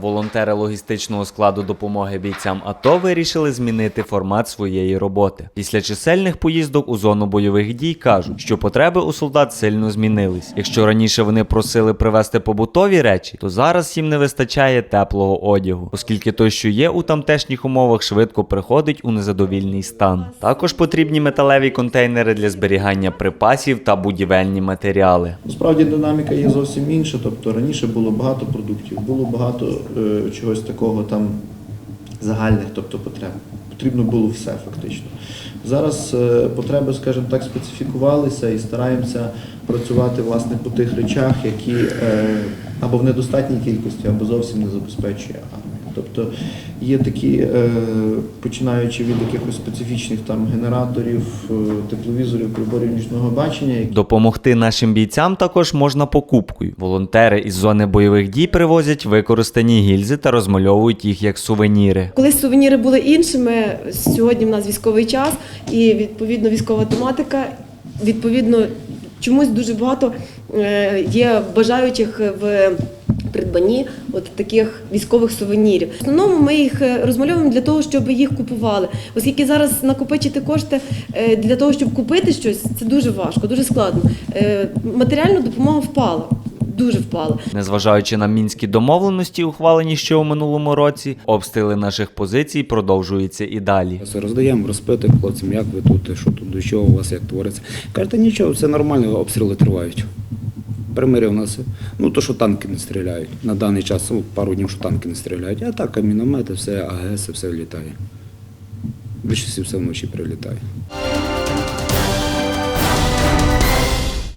Волонтери логістичного складу допомоги бійцям АТО вирішили змінити формат своєї роботи. Після чисельних поїздок у зону бойових дій кажуть, що потреби у солдат сильно змінились. Якщо раніше вони просили привезти побутові речі, то зараз їм не вистачає теплого одягу, оскільки той, що є у тамтешніх умовах, швидко приходить у незадовільний стан. Також потрібні металеві контейнери для зберігання припасів та будівельні матеріали. Насправді динаміка є зовсім інша. Тобто раніше було багато продуктів, було багато чогось такого там загальних, тобто потреб. Потрібно було все фактично. Зараз е, потреби, скажімо так, специфікувалися і стараємося працювати власне по тих речах, які е, або в недостатній кількості, або зовсім не забезпечує. Тобто є такі, е, починаючи від якихось специфічних там генераторів, е, тепловізорів, приборів нічного бачення, які Допомогти нашим бійцям також можна покупкою. Волонтери із зони бойових дій привозять використані гільзи та розмальовують їх як сувеніри. Колись сувеніри були іншими. Сьогодні в нас військовий час і відповідно військова тематика. Відповідно, чомусь дуже багато е, є бажаючих в придбанні от таких військових сувенірів. В основному ми їх е, розмальовуємо для того, щоб їх купували. Оскільки зараз накопичити кошти е, для того, щоб купити щось, це дуже важко, дуже складно. Е, Матеріальна допомога впала, дуже впала. Незважаючи на мінські домовленості, ухвалені ще у минулому році, обстріли наших позицій продовжуються і далі. Все роздаємо розпити хлопцям, як ви тут, що тут, до чого у вас, як твориться. Кажете, нічого, все нормально, обстріли тривають. Примиря у нас, ну то, що танки не стріляють. На даний час ну, пару днів, що танки не стріляють, а так, міномети, все, АГС, все літає. Більшість все вночі прилітає.